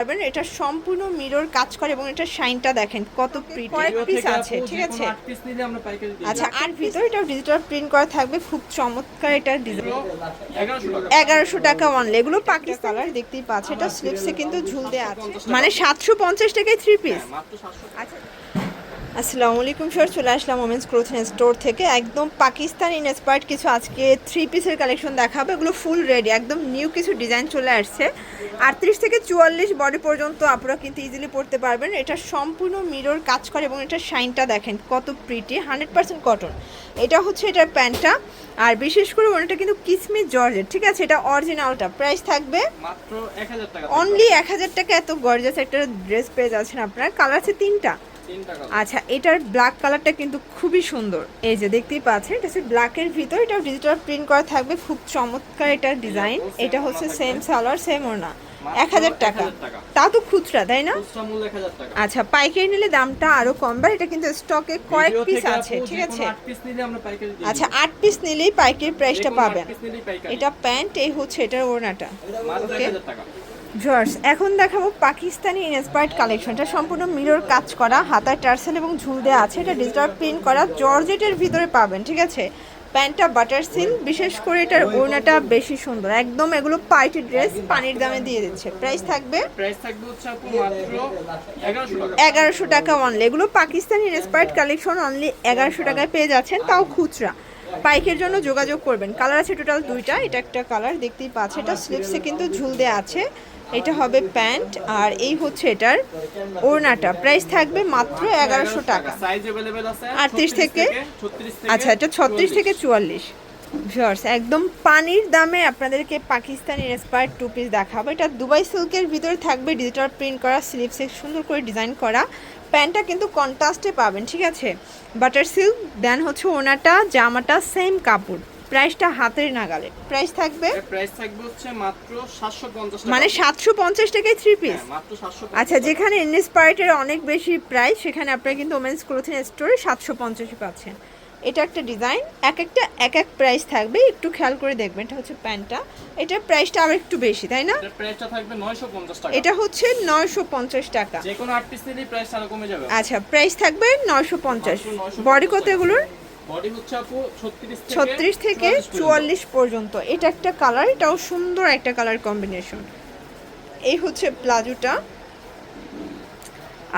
পারবেন এটা সম্পূর্ণ মিরর কাজ করে এবং এটা শাইনটা দেখেন কত প্রিটি কয়েক পিস আছে ঠিক আছে? আচ্ছা আর ভিতরে এটা ডিজিটাল প্রিন্ট করা থাকবে খুব চমৎকার এটা ডিজাইন এগারোশো টাকা। অনলি এগুলো পাকিস্তান কালার দেখতেই পাচ্ছে এটা স্লিপসে কিন্তু ঝুল দেওয়া আছে। মানে সাতশো পঞ্চাশ টাকায় থ্রি পিস আচ্ছা আসসালামু আলাইকুম স্যার চলে আসলাম ওমেন্স ক্লোথিং স্টোর থেকে। একদম পাকিস্তান ইনস্পায়ার্ড কিছু আজকে থ্রি পিসের কালেকশন দেখাবো। এগুলো ফুল রেডি একদম নিউ কিছু ডিজাইন চলে আসছে। আটত্রিশ থেকে চুয়াল্লিশ বডি পর্যন্ত আপনারা কিন্তু ইজিলি পড়তে পারবেন। এটা সম্পূর্ণ মিরর কাজ করে এবং এটা শাইনটা দেখেন কত প্রিটি হান্ড্রেড পার্সেন্ট কটন এটা হচ্ছে এটার প্যান্টটা আর বিশেষ করে ওনাটা কিন্তু কিসমিস জর্জের ঠিক আছে? এটা অরিজিনালটা প্রাইস থাকবে অনলি এক হাজার টাকা। এত গর্জাস একটা ড্রেস পেয়ে যাচ্ছেন আপনারা। কালার আছে তিনটা। আচ্ছা এটার ব্ল্যাক কালারটা কিন্তু খুবই সুন্দর। এই যে দেখতেই পাচ্ছেন এটা হচ্ছে ব্ল্যাকের ভিতর এটা ডিজিটাল প্রিন্ট করা থাকবে। খুব চমৎকার এটার ডিজাইন এটা হচ্ছে সেম সালোয়ার সেম ওনা এক হাজার টাকা। তা তো খুচরা তাই না? আচ্ছা পাইকারি নিলে দামটা আরও কম বা এটা কিন্তু স্টকে কয়েক পিস আছে ঠিক আছে? আচ্ছা আট পিস নিলেই পাইকারি প্রাইসটা পাবেন। এটা প্যান্ট এই হচ্ছে এটার ওড়নাটা। মাত্র জর্জ এখন দেখাবো পাকিস্তানি ইন্সপায়ার্ড কালেকশনটা সম্পূর্ণ মিরর কাজ করা হাতায় টার্সেল এবং ঝুল দেওয়া আছে। এটা ডিজিটাল প্রিন্ট করা জর্জেটের ভিতরে পাবেন ঠিক আছে? প্যান্টটা বাটার সিল্ক বিশেষ করে এটার ওড়নাটা বেশি সুন্দর। একদম এগুলো পার্টি ড্রেস পানির দামে দিয়ে দিচ্ছে। প্রাইস থাকবে প্রাইস থাকবে হচ্ছে আপু মাত্র এগারোশো টাকা। এগারোশো টাকা অনলি এগুলো পাকিস্তানি ইন্সপায়ার্ড কালেকশন অনলি এগারোশো টাকায় পেয়ে যাচ্ছেন তাও খুচরা। পাইকের জন্য যোগাযোগ করবেন। কালার আছে টোটাল দুইটা এটা একটা কালার দেখতেই পাচ্ছে এটা স্লিপসে কিন্তু ঝুল দেওয়া আছে। এটা হবে প্যান্ট আর এই হচ্ছে এটার ওড়নাটা। প্রাইস থাকবে মাত্র এগারোশো টাকা। আটত্রিশ থেকে? আচ্ছা এটা ছত্রিশ থেকে চুয়াল্লিশ। ভিওর্স একদম পানির দামে আপনাদেরকে পাকিস্তানি ইন্সপায়ার্ড টু পিস দেখাবো। এটা দুবাই সিল্কের ভিতরে থাকবে ডিজিটাল প্রিন্ট করা স্লিভসে সুন্দর করে ডিজাইন করা। প্যান্টটা কিন্তু কন্ট্রাস্টে পাবেন ঠিক আছে? বাটার সিল্ক দেন হচ্ছে ওনাটা জামাটা সেম কাপড়। প্রাইসটা হাতের নাগালে। প্রাইস থাকবে? প্রাইস থাকবে হচ্ছে মাত্র 750 টাকা। মানে সাতশো পঞ্চাশ টাকায় থ্রি পিস হ্যাঁ, মাত্র 750 আচ্ছা যেখানে ইনস্পায়ার্টের অনেক বেশি প্রাইস সেখানে আপনারা কিন্তু ওমেন্স ক্লোথিং স্টোরে সাতশো পঞ্চাশে পাচ্ছেন। এটা একটা ডিজাইন এক একটা এক এক প্রাইস থাকবে। একটু খেয়াল করে দেখবেন এটা হচ্ছে প্যান্টটা। এটার প্রাইসটা আরও একটু বেশি তাই না? প্রাইসটা থাকবে 950 টাকা। এটা হচ্ছে নয়শো পঞ্চাশ টাকা। যে কোনো পিস নিলেই প্রাইস আরও কমে যাবে। আচ্ছা প্রাইস থাকবে নয়শো পঞ্চাশ। 950 বডি কত এগুলোর? বডি হচ্ছে আপু 36 থেকে ছত্রিশ থেকে চুয়াল্লিশ পর্যন্ত। এটা একটা কালার এটাও সুন্দর একটা কালার কম্বিনেশন এই হচ্ছে প্লাজোটা।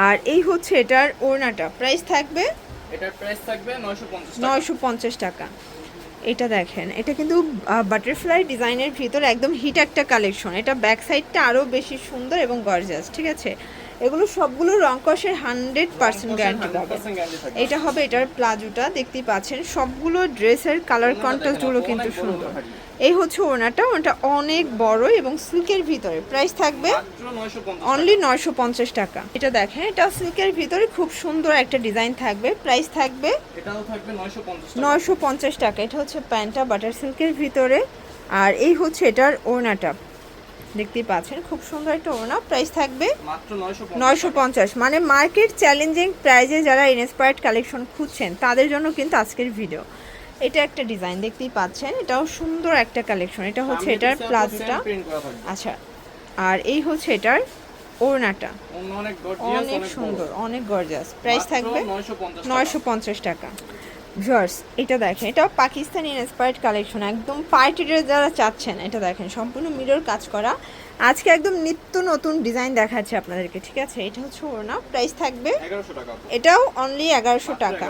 আর এই হচ্ছে এটার ওড়নাটা। প্রাইস থাকবে? এটার প্রাইস থাকবে নয়শো পঞ্চাশ টাকা। এটা দেখেন এটা কিন্তু বাটারফ্লাই ডিজাইনের ভিতর একদম হিট একটা কালেকশন এটা ব্যাক সাইডটা আরও বেশি সুন্দর এবং গর্জাস ঠিক আছে? এগুলো সবগুলো রংকসের হান্ড্রেড পার্সেন্ট গ্যারান্টি পাবে। 100% গ্যারান্টি থাকবে এটা হবে এটার প্লাজোটা দেখতেই পাচ্ছেন। সবগুলো ড্রেসের কালার কন্ট্রাস্টগুলো কিন্তু সুন্দর। এই হচ্ছে ওনাটা ওনাটা অনেক বড় এবং সিল্কের ভিতরে। প্রাইস থাকবে অনলি নয়শো পঞ্চাশ টাকা। এটা দেখেন এটা সিল্কের ভিতরে খুব সুন্দর একটা ডিজাইন থাকবে। প্রাইস থাকবে এটাও থাকবে 950 টাকা। নয়শো পঞ্চাশ টাকা। এটা হচ্ছে প্যান্টটা বাটার সিল্কের ভিতরে। আর এই হচ্ছে এটার ওড়নাটা। দেখতেই পাচ্ছেন খুব সুন্দর একটা ওড়না। প্রাইস থাকবে মাত্র 950 নয়শো পঞ্চাশ। মানে মার্কেট চ্যালেঞ্জিং প্রাইজে যারা ইনস্পায়ার্ড কালেকশন খুঁজছেন তাদের জন্য কিন্তু আজকের ভিডিও এটা একটা ডিজাইন দেখতেই পাচ্ছেন। এটাও সুন্দর একটা কালেকশন এটা হচ্ছে এটার প্লাজোটা। আচ্ছা আর এই হচ্ছে এটার ওড়নাটা। অনেক সুন্দর অনেক গর্জাস প্রাইস থাকবে নয়শো পঞ্চাশ টাকা। ভিউয়ার্স এটা দেখেন এটা পাকিস্তানি ইন্সপায়ার্ড কালেকশন একদম পার্টি ড্রেস যারা চাচ্ছেন এটা দেখেন সম্পূর্ণ মিরর কাজ করা। আজকে একদম নিত্য নতুন ডিজাইন দেখাচ্ছে আপনাদেরকে ঠিক আছে? এটা হচ্ছে ওড়না প্রাইস থাকবে 1100 টাকা এটাও অনলি এগারোশো টাকা।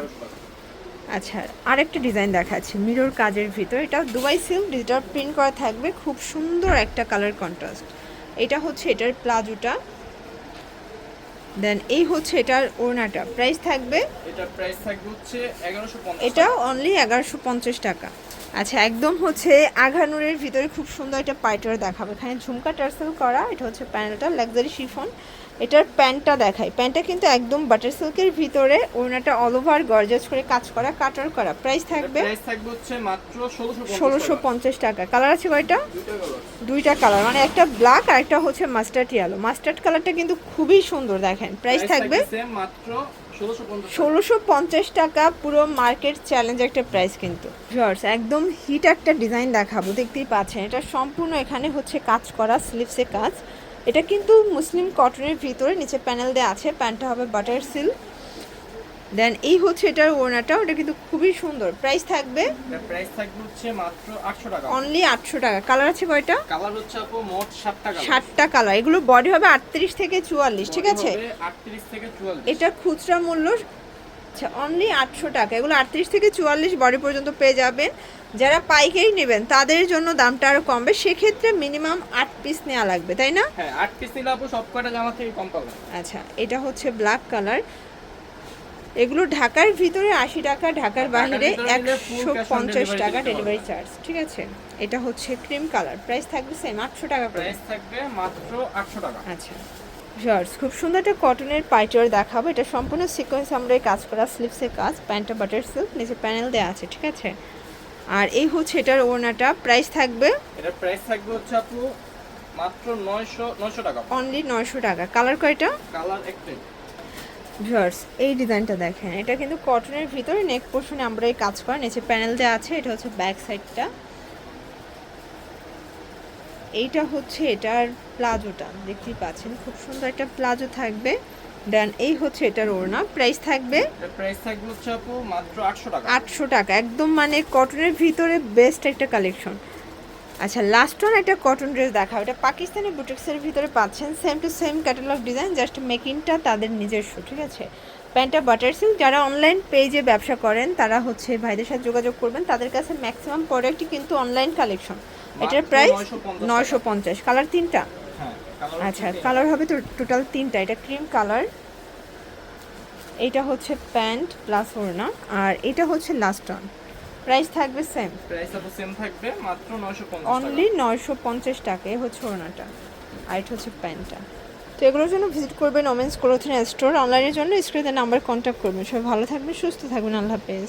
আচ্ছা আরেকটা ডিজাইন দেখাচ্ছে মিরর কাজের ভিতর এটা দুবাই সিল্ক ডিজিটাল প্রিন্ট করা থাকবে খুব সুন্দর একটা কালার কন্ট্রাস্ট এটা হচ্ছে এটার প্লাজোটা দেন এই হচ্ছে এটার ওড়নাটা। প্রাইস থাকবে? এটার প্রাইস থাকবে হচ্ছে 1150 এটা অনলি এগারোশো পঞ্চাশ টাকা। আচ্ছা একদম হচ্ছে আঘানুরের ভিতরে খুব সুন্দর একটা পাইটার দেখাবো। এখানে ঝুমকা টার্সেল করা এটা হচ্ছে প্যানেলটা লাক্সারি শিফন এটার প্যান্টটা দেখাই। প্যান্টটা কিন্তু একদম বাটার সিল্কের ভিতরে ওড়নাটা অল ওভার গর্জাস করে কাজ করা কাটার করা। প্রাইস থাকবে প্রাইস থাকবে হচ্ছে মাত্র 1650 ষোলোশো টাকা। পঞ্চাশ টাকা। কালার আছে কয়টা? দুইটা কালার দুইটা কালার মানে একটা ব্ল্যাক আর একটা হচ্ছে মাস্টার্ড ইয়েলো মাস্টার্ড কালারটা কিন্তু খুবই সুন্দর দেখেন। প্রাইস থাকবে মাত্র 1650 টাকা। ষোলোশো পঞ্চাশ টাকা পুরো মার্কেট চ্যালেঞ্জ একটা প্রাইস কিন্তু। জর্স একদম হিট একটা ডিজাইন দেখাবো দেখতেই পাচ্ছেন। এটা সম্পূর্ণ এখানে হচ্ছে কাজ করা স্লিপসে কাজ। এটা কিন্তু মুসলিম কটনের ভিতরে নিচে প্যানেল দেওয়া আছে। প্যান্টটা হবে বাটার সিল্ক দেন এই হচ্ছে এটার ওড়নাটা ওটা কিন্তু খুবই সুন্দর। প্রাইস থাকবে? প্রাইস থাকবে হচ্ছে মাত্র আটশো টাকা। অনলি আটশো টাকা। কালার আছে কয়টা? কালার হচ্ছে আপু মোট সাত টাকা ষাটটা কালার এগুলো বডি হবে আটত্রিশ থেকে চুয়াল্লিশ ঠিক আছে? আটত্রিশ থেকে চুয়াল্লিশ। এটা খুচরা মূল্য আচ্ছা অনলি আটশো টাকা। এগুলো আটত্রিশ থেকে চুয়াল্লিশ বডি পর্যন্ত পেয়ে যাবেন। যারা পাইকারি নেবেন তাদের জন্য দামটা আরও কমবে। সেক্ষেত্রে মিনিমাম আট পিস নেওয়া লাগবে তাই না? হ্যাঁ আট পিস নিলে আপু সব কয়টা জামা থেকে কম পাবেন। আচ্ছা এটা হচ্ছে ব্ল্যাক কালার এগুলো ঢাকার ভিতরে আশি টাকা ঢাকার full একশো পঞ্চাশ টাকা ডেলিভারি চার্জ ঠিক আছে? এটা হচ্ছে ক্রিম কালার প্রাইস থাকবে সেম আটশো টাকা প্রাইস থাকবে মাত্র আটশো টাকা। আচ্ছা। জর্জ খুব সুন্দর একটা কটনের পাইটার দেখাবো। এটা সম্পূর্ণ সিকোয়েন্স আমরা কাজ করা স্লিপসের কাজ প্যান্টটা বাটার সিল্ক নিচে প্যানেল দেওয়া আছে ঠিক আছে? আর এই হচ্ছে এটার ওড়নাটা প্রাইস থাকবে? এটার প্রাইস থাকবে হচ্ছে আপু মাত্র নয়শো নয়শো টাকা। অনলি নয়শো টাকা। কালার কয়টা? কালার একটাই। জর্জ এই ডিজাইনটা দেখেন। এটা কিন্তু কটনের ভিতরে নেক পোর্শনে আমরা এই কাজ করা নিচে প্যানেল দেওয়া আছে এটা হচ্ছে ব্যাক সাইডটা এইটা হচ্ছে এটার প্লাজোটা দেখতেই পাচ্ছেন খুব সুন্দর একটা প্লাজো থাকবে। দেন এই হচ্ছে এটার ওড়না প্রাইস থাকবে প্রাইস থাকবে হচ্ছে আপু মাত্র আটশো টাকা। আটশো টাকা একদম মানে কটনের ভিতরে বেস্ট একটা কালেকশন আচ্ছা লাস্ট ওয়ান একটা কটন ড্রেস দেখা এটা পাকিস্তানি বুটিক্সের ভিতরে পাচ্ছেন। Same to same catalogue design just মেকিংটা তাদের নিজস্ব ঠিক আছে? প্যান্টটা বাটার সিল্ক যারা অনলাইন পেজে ব্যবসা করেন তারা হচ্ছে ভাইদের সাথে যোগাযোগ করবেন। তাদের কাছে ম্যাক্সিমাম প্রোডাক্টই কিন্তু অনলাইন কালেকশন এটার প্রাইস নয়শো পঞ্চাশ কালার তিনটা? হ্যাঁ আচ্ছা কালার হবে তো টোটাল তিনটা। এটা ক্রিম কালার এটা হচ্ছে প্যান্ট প্লাস ওড়না আর এটা হচ্ছে লাস্ট ওয়ান প্রাইস থাকবে সেম প্রাইস আপু সেম থাকবে মাত্র 950 টাকা। অনলি নয়শো পঞ্চাশ টাকা এ হচ্ছে ওড়নাটা আর এটা হচ্ছে প্যান্টটা। তো এগুলোর জন্য ভিজিট করবেন ওমেন্স ক্লোথিং স্টোর অনলাইনের জন্য স্ক্রিনে নাম্বার কন্ট্যাক্ট করবেন। সবাই ভালো থাকবেন সুস্থ থাকবেন আল্লাহ হাফেজ।